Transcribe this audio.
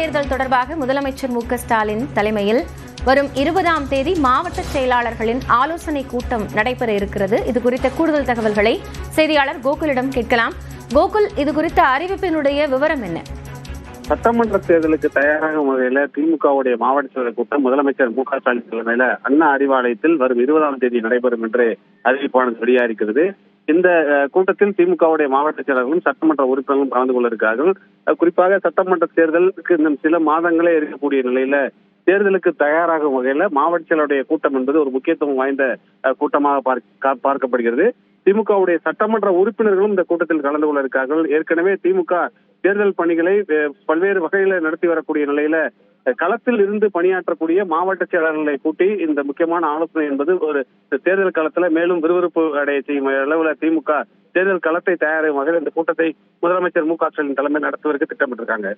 தேர்தல் தொடர்பாக முதலமைச்சர் மு ஸ்டாலின் தலைமையில் வரும் இருபதாம் தேதி மாவட்ட செயலாளர்களின் ஆலோசனை கூட்டம் நடைபெற இருக்கிறது. இது குறித்த கூடுதல் தகவல்களை செய்தியாளர் கோகுலிடம் கேட்கலாம். கோகுல் இது குறித்த அறிவிப்பினுடைய விவரம் என்ன? சட்டமன்ற தேர்தலுக்கு தயாராகும் வகையில திமுகவுடைய மாவட்ட செயலர் கூட்டம் முதலமைச்சர் மு க ஸ்டாலின் தலைமையில அண்ணா அறிவாலயத்தில் வரும் இருபதாம் தேதி நடைபெறும் என்று அறிவிப்பானது வெளியாகிறது இந்த கூட்டத்தில் திமுகவுடைய மாவட்ட செயலர்களும் சட்டமன்ற உறுப்பினர்களும் கலந்து கொள்ள இருக்கிறார்கள் குறிப்பாக சட்டமன்ற தேர்தலுக்கு இன்னும் சில மாதங்களே இருக்கக்கூடிய நிலையில தேர்தலுக்கு தயாராகும் வகையில மாவட்ட செயலருடைய கூட்டம் என்பது ஒரு முக்கியத்துவம் வாய்ந்த கூட்டமாக பார்க்க- பார்க்கப்படுகிறது. திமுகவுடைய சட்டமன்ற உறுப்பினர்களும் இந்த கூட்டத்தில் கலந்து கொள்ள இருக்கிறார்கள் ஏற்கனவே திமுக தேர்தல் பணிகளை பல்வேறு வகையில நடத்தி வரக்கூடிய நிலையில களத்தில் இருந்து பணியாற்றக்கூடிய மாவட்ட செயலாளர்களை கூட்டி இந்த முக்கியமான ஆலோசனை என்பது ஒரு தேர்தல் களத்துல மேலும் விறுவிறுப்பு அடைய செய்யும் அளவுல திமுக தேர்தல் களத்தை தயாரிக்கும் வகையில் இந்த கூட்டத்தை முதலமைச்சர் மு க ஸ்டாலின் தலைமை நடத்துவதற்கு திட்டமிட்டிருக்காங்க.